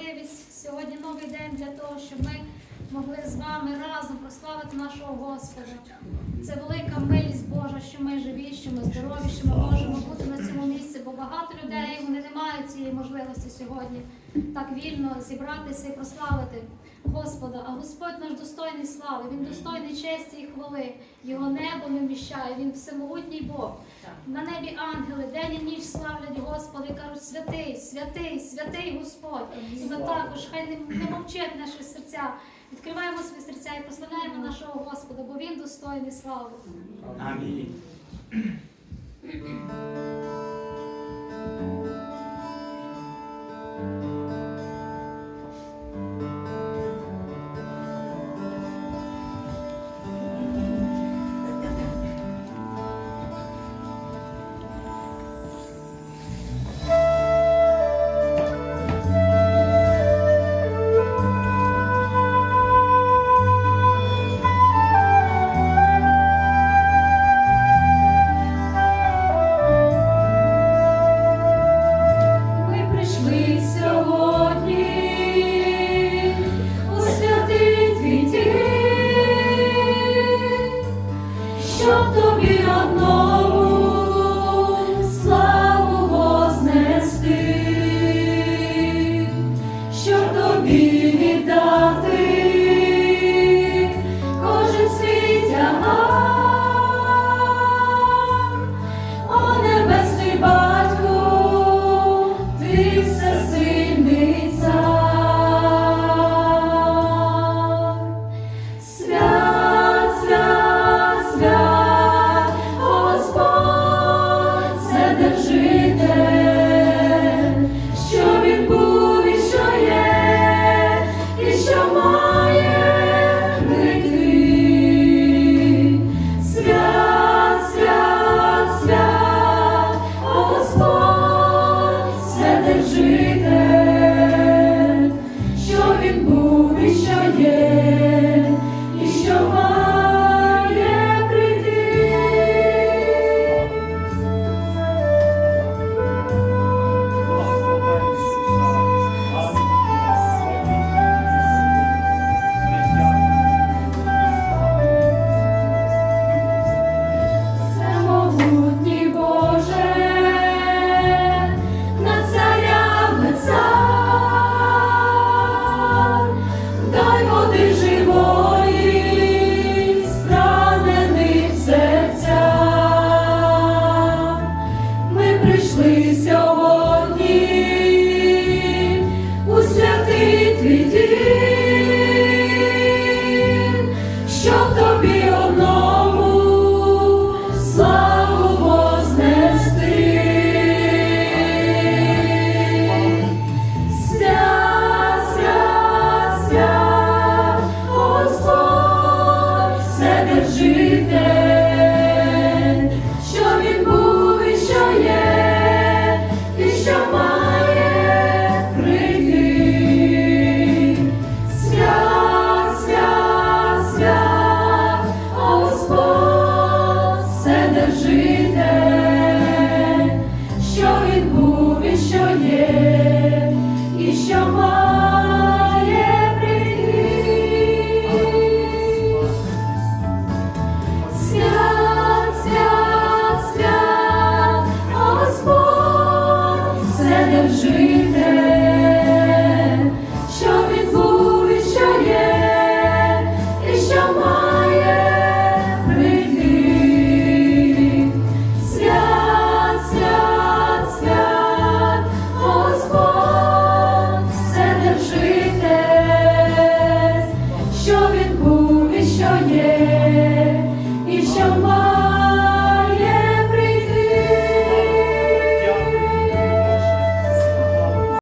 можливість сьогодні новий день для того, щоб ми могли з вами разом прославити нашого Господа. Це велика милість що ми живі, що ми здорові, що ми можемо бути на цьому місці, бо багато людей вони не мають цієї можливості сьогодні так вільно зібратися і прославити Господа. А Господь наш достойний слави, Він достойний честі і хвали. Його небо не вміщає, Він всемогутній Бог. На небі ангели день і ніч славлять Господа і кажуть, святий, святий, святий Господь. І ми також хай не, мовчать наші серця. Відкриваємо свої серця і прославляємо нашого Господа, бо Він достойний слави. Амінь. shut up. жите, що він був і що є.